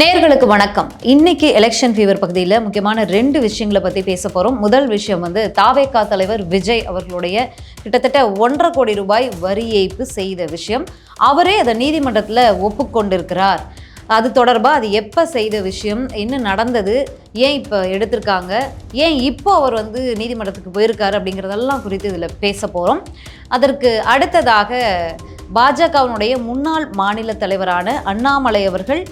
நேர்களுக்கு வணக்கம். இன்னைக்கு எலெக்ஷன் ஃபீவர் பகுதியில் முக்கியமான ரெண்டு விஷயங்களை பற்றி பேச போகிறோம் முதல் விஷயம் வந்து தாவேகா தலைவர் விஜய் அவர்களுடைய கிட்டத்தட்ட ஒன்றரை கோடி ரூபாய் வரி ஏய்ப்பு செய்த விஷயம். அவரே அதை நீதிமன்றத்தில் ஒப்புக்கொண்டிருக்கிறார். அது தொடர்பாக அது எப்போ செய்த விஷயம்? என்ன நடந்தது? ஏன் இப்போ எடுத்திருக்காங்க? ஏன் இப்போ அவர் வந்து நீதிமன்றத்துக்கு போயிருக்காரு அப்படிங்கிறதெல்லாம் குறித்து இதில் பேச போகிறோம் அதற்கு அடுத்ததாக பாஜகவினுடைய முன்னாள் மாநில தலைவரான அண்ணாமலை அவர்கள்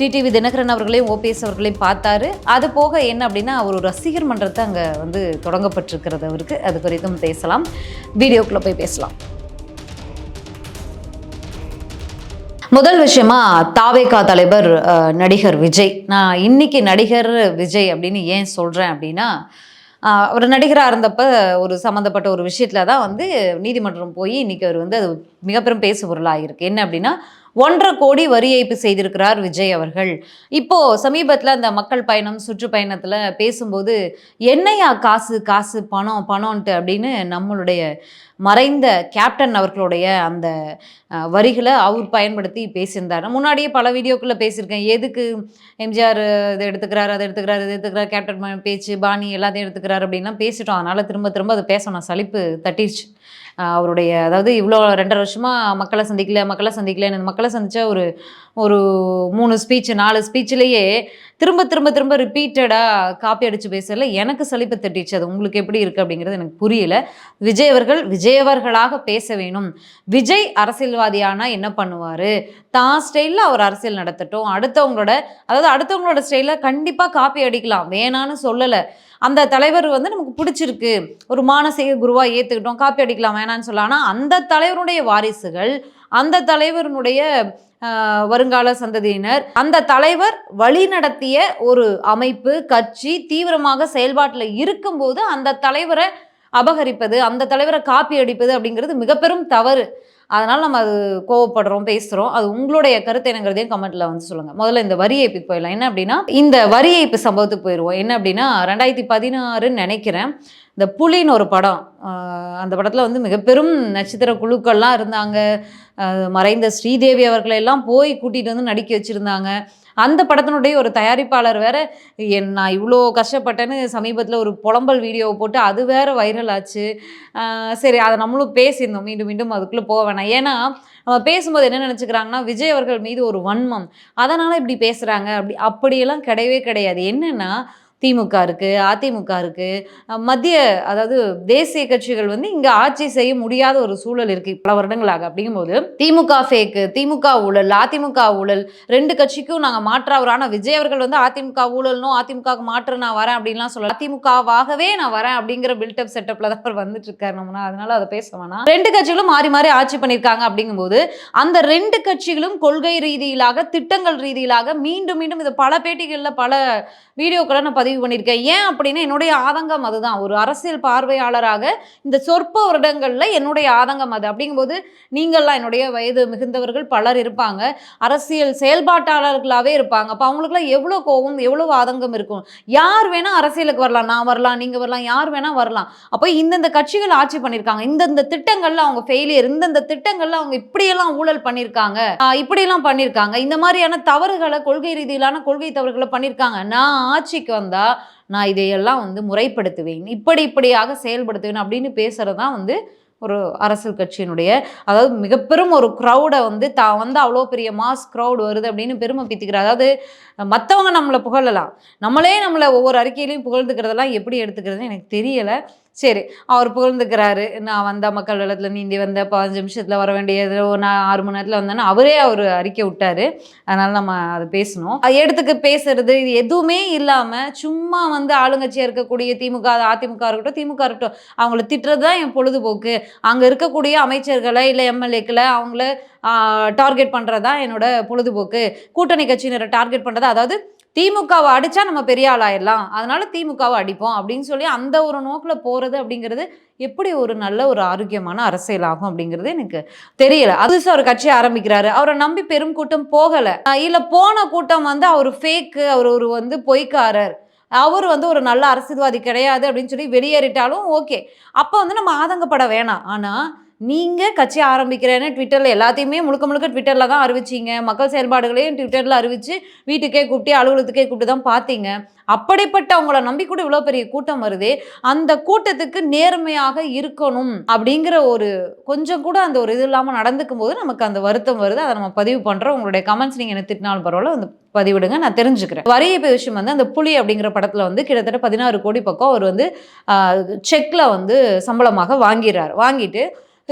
டிடிவி தினகரன் அவர்களையும் ஓபிஎஸ் அவர்களையும் பார்த்தாரு. அது போக என்ன அப்படின்னா அவர் ஒரு ரசிகர் மன்றத்தை அங்கே வந்து தொடங்கப்பட்டிருக்கிறது அவருக்கு. அது குறித்தும் பேசலாம். வீடியோக்குள்ளே போய் பேசலாம். முதல் விஷயமா தாவேகா தலைவர் நடிகர் விஜய். நான் இன்னைக்கு நடிகர் விஜய் அப்படின்னு ஏன் சொல்கிறேன் அப்படின்னா அவர் நடிகராக இருந்தப்ப ஒரு சம்மந்தப்பட்ட ஒரு விஷயத்தில் தான் வந்து நீதிமன்றம் போய் இன்னைக்கு அவர் வந்து அது மிகப்பெரும் பேசு பொருளாக இருக்குது என்ன அப்படின்னா ஒன்றரை கோடி வரி ஏய்ப்பு செய்திருக்கிறார் விஜய் அவர்கள். இப்போ சமீபத்தில் அந்த மக்கள் பயணம் சுற்றுப்பயணத்தில் பேசும்போது என்னையா காசு காசு பணம் பணம்ன்ட்டு அப்படின்னு நம்மளுடைய மறைந்த கேப்டன் அவர்களுடைய அந்த வரிகளை அவர் பயன்படுத்தி பேசியிருந்தார். முன்னாடியே பல வீடியோக்குள்ளே பேசியிருக்கேன். எதுக்கு எம்ஜிஆர் இதை எடுத்துக்கிறார் அதை எடுத்துக்கிறார் இதை எடுத்துக்கிறார் கேப்டன் பேச்சு பாணி எல்லாத்தையும் எடுத்துக்கிறார் அப்படின்லாம் பேசிட்டோம். அதனால் திரும்ப திரும்ப அதை பேசணும். சலிப்பு தட்டிடுச்சு அவருடைய அதாவது இவ்வளோ ரெண்டரை வருஷமாக மக்களை சந்திக்கல மக்களை சந்திக்கல மக்களை சந்தித்த ஒரு ஒரு மூணு ஸ்பீச் நாலு ஸ்பீச்சிலேயே திரும்ப திரும்ப திரும்ப ரிப்பீட்டடாக காப்பி அடித்து பேசல எனக்கு சலிப்பு தட்டிச்சு அது உங்களுக்கு எப்படி இருக்குது அப்படிங்கிறது எனக்கு புரியல. விஜய் அவர்கள் விஜயவர்களாக பேச வேணும். விஜய் அரசியல்வாதியானா என்ன பண்ணுவார்? தான் ஸ்டைலில் அவர் அரசியல் நடத்தட்டும். அடுத்தவங்களோட அதாவது அடுத்தவங்களோட ஸ்டைலில் கண்டிப்பாக காப்பி அடிக்கலாம். வேணான்னு சொல்லலை. அந்த தலைவர் வந்து நமக்கு பிடிச்சிருக்கு. ஒரு மானசீக குருவா ஏற்றுக்கிட்டோம் காப்பி அடிக்கலாம் வேணான்னு சொல்லலாம் ஆனால் அந்த தலைவருடைய வாரிசுகள் அந்த தலைவருடைய வருங்கால சந்ததியினர் அந்த தலைவர் வழி நடத்திய ஒரு அமைப்பு கட்சி தீவிரமாக செயல்பாட்டில் இருக்கும்போது அந்த தலைவரை அபகரிப்பது அந்த தலைவரை காப்பி அடிப்பது அப்படிங்கிறது மிகப்பெரும் தவறு. அதனால் நம்ம அது கோவப்படுறோம் பேசுகிறோம் அது உங்களுடைய கருத்து என்னங்கிறதையும் கமெண்ட்டில் வந்து சொல்லுங்கள் முதல்ல இந்த வரி ஏய்ப்புக்கு போயிடலாம். என்ன அப்படின்னா இந்த வரி ஏய்ப்பு சம்பவத்துக்கு போயிடுவோம் என்ன அப்படின்னா ரெண்டாயிரத்தி பதினாறுன்னு நினைக்கிறேன். இந்த புலின்னு ஒரு படம். அந்த படத்தில் வந்து மிகப்பெரும் நட்சத்திர குழுக்கள்லாம் இருந்தாங்க. மறைந்த ஸ்ரீதேவி அவர்களை எல்லாம் போய் கூட்டிகிட்டு வந்து நடிக்க வச்சுருந்தாங்க. அந்த படத்தினுடைய ஒரு தயாரிப்பாளர் வேற என் நான் இவ்வளோ கஷ்டப்பட்டேன்னு சமீபத்தில் ஒரு புலம்பல் வீடியோவை போட்டு அது வேற வைரல் ஆச்சு. சரி அதை நம்மளும் பேசியிருந்தோம். மீண்டும் மீண்டும் அதுக்குள்ளே போக வேணாம். ஏன்னா நம்ம பேசும்போது என்ன நினச்சிக்கிறாங்கன்னா விஜய் அவர்கள் மீது ஒரு வன்மம். அதனால் இப்படி பேசுகிறாங்க அப்படி அப்படியெல்லாம் கிடையவே கிடையாது. என்னென்னா திமுக இருக்குது அதிமுக இருக்குது மத்திய அதாவது தேசிய கட்சிகள் வந்து இங்கே ஆட்சி செய்ய முடியாத ஒரு சூழல் இருக்குது பல வருடங்களாக. அப்படிங்கும்போது திமுக ஃபேக்கு திமுக ஊழல் அதிமுக ஊழல் ரெண்டு கட்சிக்கும் நாங்கள் மாற்றாகிறோம் ஆனால் விஜய் அவர்கள் வந்து அதிமுக ஊழல்னும் அதிமுகவுக்கு மாற்று நான் வரேன் அப்படின்லாம் சொல்லலாம் அதிமுகவாகவே நான் வரேன் அப்படிங்கிற பில்டப் செட்டப்பில் தான் அவர் வந்துட்டு இருக்காரு நம்ம அதனால அதை பேச வேணாம். ரெண்டு கட்சிகளும் மாறி மாறி ஆட்சி பண்ணியிருக்காங்க அப்படிங்கும்போது அந்த ரெண்டு கட்சிகளும் கொள்கை ரீதியிலாக திட்டங்கள் ரீதியிலாக மீண்டும் மீண்டும் இது பல பேட்டிகளில் பல வீடியோக்களை நான் பதிவு பண்ணியிருக்கேன் ஏன் அப்படின்னா என்னுடைய ஆதங்கம் அதுதான். ஒரு அரசியல் பார்வையாளராக இந்த சொற்ப வருடங்களில் என்னுடைய ஆதங்கம் அது. அப்படிங்கும்போது நீங்கள்லாம் என்னுடைய வயது மிகுந்தவர்கள் பலர் இருப்பாங்க. அரசியல் செயல்பாட்டாளர்களாகவே இருப்பாங்க. அப்போ அவங்களுக்குலாம் எவ்வளோ கோவம் எவ்வளோ ஆதங்கம் இருக்கும். யார் வேணால் அரசியலுக்கு வரலாம். நான் வரலாம் நீங்கள் வரலாம் யார் வேணால் வரலாம். அப்போ இந்தந்த கட்சிகள் ஆட்சி பண்ணியிருக்காங்க. இந்தந்த திட்டங்களில் அவங்க ஃபெயிலியர் இந்தந்த திட்டங்களில் அவங்க இப்படியெல்லாம் ஊழல் பண்ணியிருக்காங்க. ஆஹ் இப்படியெல்லாம் பண்ணியிருக்காங்க. இந்த மாதிரியான தவறுகளை கொள்கை ரீதியிலான கொள்கை தவறுகளை பண்ணியிருக்காங்க. நான் ஆட்சிக்கு வந்தா நான் இதையெல்லாம் வந்து முறைப்படுத்துவேன். இப்படி இப்படியாக செயல்படுத்துவேன் அப்படின்னு பேசுகிறது தான் வந்து ஒரு அரசியல் கட்சியினுடைய அதாவது மிகப்பெரும் ஒரு க்ரௌடை வந்து தான் வந்து அவ்வளோ பெரிய மாஸ் க்ரௌட் வருது அப்படின்னு பெருமை பீத்திக்கிறார். அதாவது மற்றவங்க நம்மளை புகழலாம். நம்மளே நம்மளை ஒவ்வொரு அறிக்கையிலையும் புகழ்ந்துக்கிறதெல்லாம் எப்படி எடுத்துக்கிறதுன்னு எனக்கு தெரியலை. சரி அவர் புகழ்ந்துக்கிறாரு. நான் வந்த மக்கள் வெள்ளத்தில் நீந்தி வந்த பதினஞ்சு நிமிஷத்தில் வர வேண்டியது ஒரு நான் ஆறு மணி நேரத்தில் வந்தேன்னு அவரே அவர் அறிக்கை விட்டாரு. அதனால் நம்ம அதை பேசணும். எடுத்துக்கு பேசுறது இது எதுவுமே இல்லாமல் சும்மா வந்து ஆளுங்கட்சியாக இருக்கக்கூடிய திமுக அதிமுக இருக்கட்டும் திமுக இருக்கட்டும் அவங்கள திட்டுறது தான் என் பொழுதுபோக்கு. அங்கே இருக்கக்கூடிய அமைச்சர்களை இல்லை எம்எல்ஏக்களை அவங்கள டார்கெட் பண்ணுறது தான் என்னோட பொழுதுபோக்கு. கூட்டணி கட்சியினரை டார்கெட் பண்ணுறது அதாவது திமுகவை அடித்தா நம்ம பெரிய ஆளாயிடலாம். அதனால திமுகவை அடிப்போம் அப்படின்னு சொல்லி அந்த ஒரு நோக்கில் போகிறது அப்படிங்கிறது எப்படி ஒரு நல்ல ஒரு ஆரோக்கியமான அரசியல் ஆகும் அப்படிங்கிறது எனக்கு தெரியல. அது ஒரு கட்சி ஆரம்பிக்கிறாரு. அவரை நம்பி பெரும் கூட்டம் போகலை. இல்லை போன கூட்டம் வந்து அவர் ஃபேக்கு அவர் ஒரு வந்து பொய்க்காரர். அவர் வந்து ஒரு நல்ல அரசியல்வாதி கிடையாது அப்படின்னு சொல்லி வெளியேறிட்டாலும் ஓகே அப்போ வந்து நம்ம ஆதங்கப்பட வேணாம். ஆனால் நீங்கள் கட்சி ஆரம்பிக்கிறேன்னு ட்விட்டரில் எல்லாத்தையுமே முழுக்க முழுக்க ட்விட்டரில் தான் அறிவிச்சிங்க. மக்கள் செயல்பாடுகளையும் ட்விட்டரில் அறிவித்து வீட்டுக்கே கூப்பிட்டு அலுவலகத்துக்கே கூப்பிட்டு தான் பார்த்தீங்க. அப்படிப்பட்ட அவங்கள நம்பி கூட இவ்வளோ பெரிய கூட்டம் வருதே அந்த கூட்டத்துக்கு நேர்மையாக இருக்கணும் அப்படிங்கிற ஒரு கொஞ்சம் கூட அந்த ஒரு இது இல்லாமல் நடந்துக்கும் போது நமக்கு அந்த வருத்தம் வருது. அதை நம்ம பதிவு பண்ணுறோம் உங்களுடைய கமெண்ட்ஸ் நீங்கள் என்ன திட்டினாலும் பரவாயில்ல வந்து பதிவிடுங்க. நான் தெரிஞ்சுக்கிறேன். வரி விஷயம் வந்து அந்த புலி அப்படிங்கிற படத்தில் வந்து கிட்டத்தட்ட பதினாறு கோடி பக்கம் அவர் வந்து செக்கில் வந்து சம்பளமாக வாங்கிறார் வாங்கிட்டு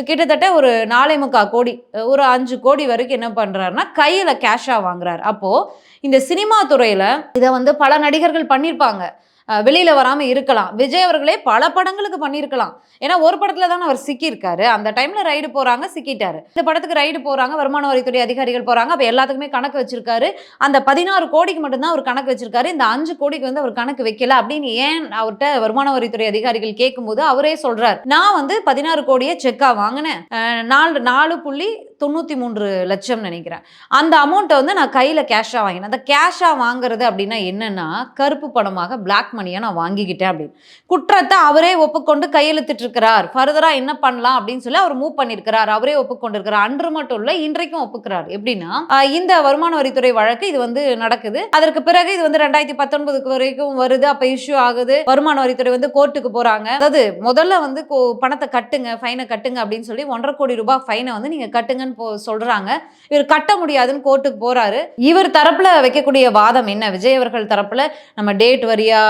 கிட்டத்தட்ட ஒரு நாலே முக்கால் கோடி ஒரு அஞ்சு கோடி வரைக்கும் என்ன பண்ணுறாருன்னா கையில் கேஷாக வாங்குறாரு. அப்போது இந்த சினிமா துறையில் இதை வந்து பல நடிகர்கள் பண்ணியிருப்பாங்க வெளியில வராம இருக்கலாம். விஜய் அவர்களே பல படங்களுக்கு பண்ணியிருக்கலாம். ஏன்னா ஒரு படத்துல தானே அவர் சிக்கியிருக்காரு. அந்த டைம்ல ரைடு போறாங்க சிக்கிட்டாரு. இந்த படத்துக்கு ரைடு போறாங்க வருமான வரித்துறை அதிகாரிகள் போறாங்க அப்ப எல்லாத்துக்குமே கணக்கு வச்சிருக்காரு. அந்த பதினாறு கோடிக்கு மட்டும்தான் அவர் கணக்கு வச்சிருக்காரு. இந்த அஞ்சு கோடிக்கு வந்து அவர் கணக்கு வைக்கல அப்படின்னு ஏன் அவர்கிட்ட வருமான வரித்துறை அதிகாரிகள் கேட்கும்போது அவரே சொல்றாரு. நான் வந்து பதினாறு கோடியை செக்கா வாங்கினேன். நாலு நாலு புள்ளி தொண்ணூற்றி மூன்று லட்சம் நினைக்கிறேன். அந்த அமௌண்ட்டை வந்து நான் கையில் கேஷாக வாங்கினேன். அந்த கேஷாக வாங்குறது அப்படின்னா என்னென்னா கருப்பு பணமாக பிளாக் மணியாக நான் வாங்கிக்கிட்டேன் அப்படின்னு. குற்றத்தை அவரே ஒப்புக்கொண்டு கையெழுத்திட்டு இருக்கிறார் ஃபர்தராக என்ன பண்ணலாம் அப்படின்னு சொல்லி அவர் மூவ் பண்ணியிருக்கிறார். அவரே ஒப்புக்கொண்டிருக்கிறார். அன்று மட்டும் இல்லை இன்றைக்கும் ஒப்புக்கிறார். எப்படின்னா இந்த வருமான வரித்துறை வழக்கு இது வந்து நடக்குது. அதற்கு பிறகு இது வந்து ரெண்டாயிரத்தி பத்தொன்பதுக்கு வரைக்கும் வருது. அப்போ இஷ்யூ ஆகுது. வருமான வரித்துறை வந்து கோர்ட்டுக்கு போறாங்க. அதாவது முதல்ல வந்து கோ- பணத்தை கட்டுங்க ஃபைனை கட்டுங்க அப்படின்னு சொல்லி ஒன்றரை கோடி ரூபாய் ஃபைனை வந்து நீங்க கட்டுங்கன்னு போ சொல்றாங்க. இவர் கட்ட முடியாதுன்னு கோர்ட்டுக்கு போறாரு. இவர் தரப்புல வைக்கக்கூடிய வாதம் என்ன? விஜய் அவர்கள் தரப்புல நம்ம டேட் வரியா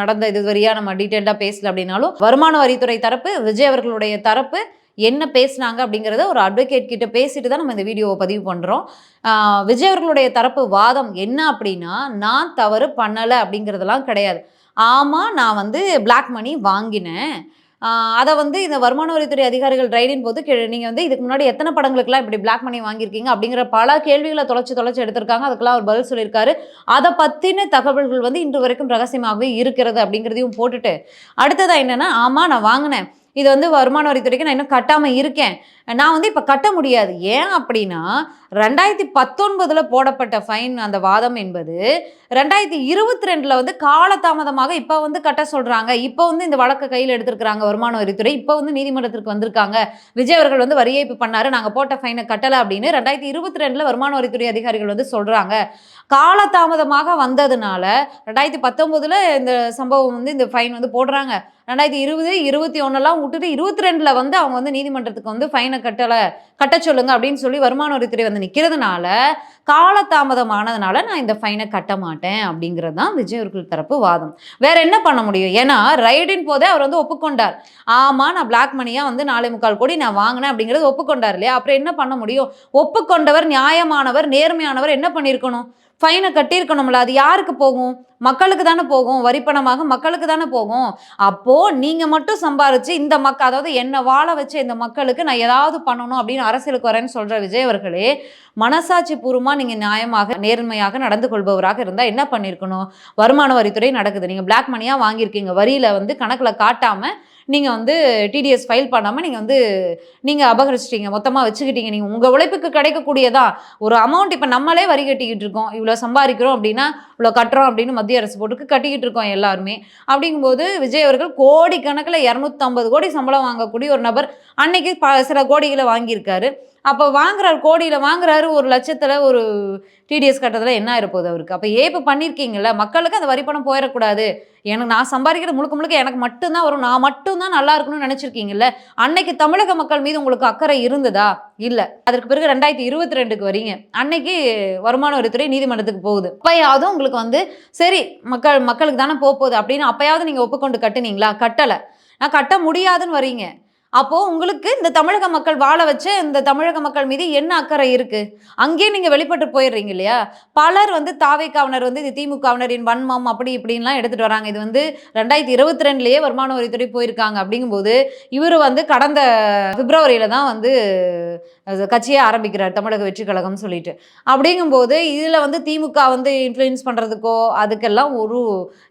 நடந்த இது வரியா நம்ம டீட்டெயில்டா பேசல அப்படின்னாலும் வருமான வரித்துறை தரப்பு விஜய் அவர்களுடைய தரப்பு என்ன பேசுனாங்க அப்படிங்கிறத ஒரு அட்வொகேட் கிட்ட பேசிட்டு தான் நம்ம இந்த வீடியோவை பதிவு பண்ணுறோம் விஜய் அவர்களுடைய தரப்பு வாதம் என்ன அப்படின்னா நான் தவறு பண்ணலை அப்படிங்கிறதெல்லாம் கிடையாது. ஆமாம் நான் வந்து பிளாக் மணி வாங்கினேன். அதை வந்து இந்த வருமான வரித்துறை அதிகாரிகள் ரைடின் போது கே- நீங்கள் வந்து இதுக்கு முன்னாடி எத்தனை படங்களுக்குலாம் இப்படி பிளாக் மணி வாங்கியிருக்கீங்க அப்படிங்கிற பல கேள்விகளை தொலைச்சு தொலைச்சு எடுத்திருக்காங்க. அதுக்கெல்லாம் அவர் பதில் சொல்லியிருக்காரு. அதை பற்றின தகவல்கள் வந்து இன்று வரைக்கும் ரகசியமாகவே இருக்கிறது அப்படிங்கிறதையும் போட்டுட்டு அடுத்ததாக என்னென்னா ஆமாம் நான் வாங்கினேன். இது வந்து வருமான வரித்துறைக்கு நான் இன்னும் கட்டாமல் இருக்கேன். நான் வந்து இப்போ கட்ட முடியாது. ஏன் அப்படின்னா ரெண்டாயிரத்தி பத்தொன்பதில் போடப்பட்ட ஃபைன் அந்த வாதம் என்பது ரெண்டாயிரத்தி இருபத்தி ரெண்டில் வந்து காலதாமதமாக இப்போ வந்து கட்ட சொல்கிறாங்க இப்போ வந்து இந்த வழக்கை கையில் எடுத்திருக்கிறாங்க வருமான வரித்துறை. இப்போ வந்து நீதிமன்றத்திற்கு வந்திருக்காங்க. விஜய் அவர்கள் வந்து வரி ஏய்ப்பு பண்ணாரு. நாங்கள் போட்ட ஃபைனை கட்டலை அப்படின்னு ரெண்டாயிரத்தி இருபத்தி ரெண்டில் வருமான வரித்துறை அதிகாரிகள் வந்து சொல்கிறாங்க காலதாமதமாக வந்ததுனால ரெண்டாயிரத்தி பத்தொம்போதில் இந்த சம்பவம் வந்து இந்த ஃபைன் வந்து போடுறாங்க. ரெண்டாயிரத்தி இருபது இருபத்தி ஒன்றெல்லாம் விட்டுட்டு இருபத்தி ரெண்டில் வந்து அவங்க வந்து நீதிமன்றத்துக்கு வந்து ஃபைனை கட்டலை கட்ட சொல்லுங்க அப்படின்னு சொல்லி வருமான வரித்துறை வந்து நிற்கிறதுனால காலதாமதமானதுனால நான் இந்த ஃபைனை கட்ட மாட்டேன் அப்படிங்கிறது தான் விஜய் அவர்கள் தரப்பு வாதம். வேற என்ன பண்ண முடியும்? ஏன்னா ரைடின் போதே அவர் வந்து ஒப்புக்கொண்டார். ஆமாம் நான் பிளாக் மணியாக வந்து நாலே முக்கால் கோடி நான் வாங்கினேன் அப்படிங்கிறது ஒப்புக்கொண்டார் இல்லையா? அப்புறம் என்ன பண்ண முடியும்? ஒப்புக்கொண்டவர் நியாயமானவர் நேர்மையானவர் என்ன பண்ணியிருக்கணும்? ஃபைனை கட்டியிருக்கணும்ல அது யாருக்கு போகும்? மக்களுக்கு தானே போகும். வரிப்பணமாக மக்களுக்கு தானே போகும். அப்போது நீங்கள் மட்டும் சம்பாரித்து இந்த மக்கள் அதாவது என்னை வாழ வச்ச இந்த மக்களுக்கு நான் ஏதாவது பண்ணணும் அப்படின்னு அரசியலுக்கு வரேன்னு சொல்கிற விஜய் அவர்களே மனசாட்சி பூர்வமா நீங்க நியாயமாக நேர்மையாக நடந்து கொள்பவராக இருந்தா என்ன பண்ணியிருக்கணும் வருமான வரித்துறை நடக்குது. நீங்க பிளாக் மணியா வாங்கியிருக்கீங்க. வரியில வந்து கணக்குல காட்டாம நீங்கள் வந்து டிடிஎஸ் ஃபைல் பண்ணாமல் நீங்கள் வந்து நீங்கள் அபகரிச்சிட்டீங்க. மொத்தமாக வச்சுக்கிட்டீங்க. நீங்கள் உங்கள் உழைப்புக்கு கிடைக்கக்கூடியதா? ஒரு அமௌண்ட் இப்போ நம்மளே வரி கட்டிக்கிட்டு இருக்கோம். இவ்வளோ சம்பாதிக்கிறோம் அப்படின்னா இவ்வளோ கட்டுறோம் அப்படின்னு மத்திய அரசு போட்டுக்கு கட்டிக்கிட்டு இருக்கோம் எல்லாருமே. அப்படிங்கும்போது விஜய் அவர்கள் கோடிக்கணக்கில் இரநூத்தம்பது கோடி சம்பளம் வாங்கக்கூடிய ஒரு நபர் அன்னைக்கு ப சில கோடிகளை வாங்கியிருக்காரு. அப்போ வாங்குறாரு கோடியில் வாங்குறாரு ஒரு லட்சத்தில் ஒரு டிடிஎஸ் கட்டத்தில் என்ன இருப்போகுது அவருக்கு? அப்போ ஏஇப்போ பண்ணியிருக்கீங்கல்ல மக்களுக்கு அந்த வரிப்பணம் போயிடக்கூடாது எனக்கு நான் சம்பாதிக்கிறது முழுக்க முழுக்க எனக்கு மட்டும்தான் வரும். நான் மட்டும்தான் நல்லா இருக்கணும்னு நினச்சிருக்கீங்கல்ல அன்னைக்கு தமிழக மக்கள் மீது உங்களுக்கு அக்கறை இருந்ததா? இல்லை. அதற்கு பிறகு ரெண்டாயிரத்தி இருபத்தி ரெண்டுக்கு வரீங்க. அன்னைக்கு வருமான வரித்துறை நீதிமன்றத்துக்கு போகுது. அப்பயாவது உங்களுக்கு வந்து சரி மக்கள் மக்களுக்கு தானே போக போகுது அப்படின்னு அப்பயாவது நீங்கள் ஒப்புக்கொண்டு கட்டுனீங்களா? கட்டலை. நான் கட்ட முடியாதுன்னு வரீங்க. அப்போ உங்களுக்கு இந்த தமிழக மக்கள் வாழ வச்ச இந்த தமிழக மக்கள் மீது என்ன அக்கறை இருக்கு? அங்கேயே நீங்க வெளிப்பட்டு போயிடுறீங்க இல்லையா? பலர் வந்து தாவைக்காவினர் வந்து இது திமுகவினரின் வன்மம் அப்படி இப்படின்லாம் எடுத்துட்டு வராங்க. இது வந்து ரெண்டாயிரத்தி இருபத்தி ரெண்டுலயே வருமான வரித்துறை போயிருக்காங்க. அப்படிங்கும்போது இவர் வந்து கடந்த பிப்ரவரியில தான் வந்து அது கட்சியே ஆரம்பிக்கிறார் தமிழக வெற்றி கழகம் சொல்லிட்டு. அப்படிங்கும்போது இதில் வந்து திமுக வந்து இன்ஃப்ளூயன்ஸ் பண்ணுறதுக்கோ அதுக்கெல்லாம் ஒரு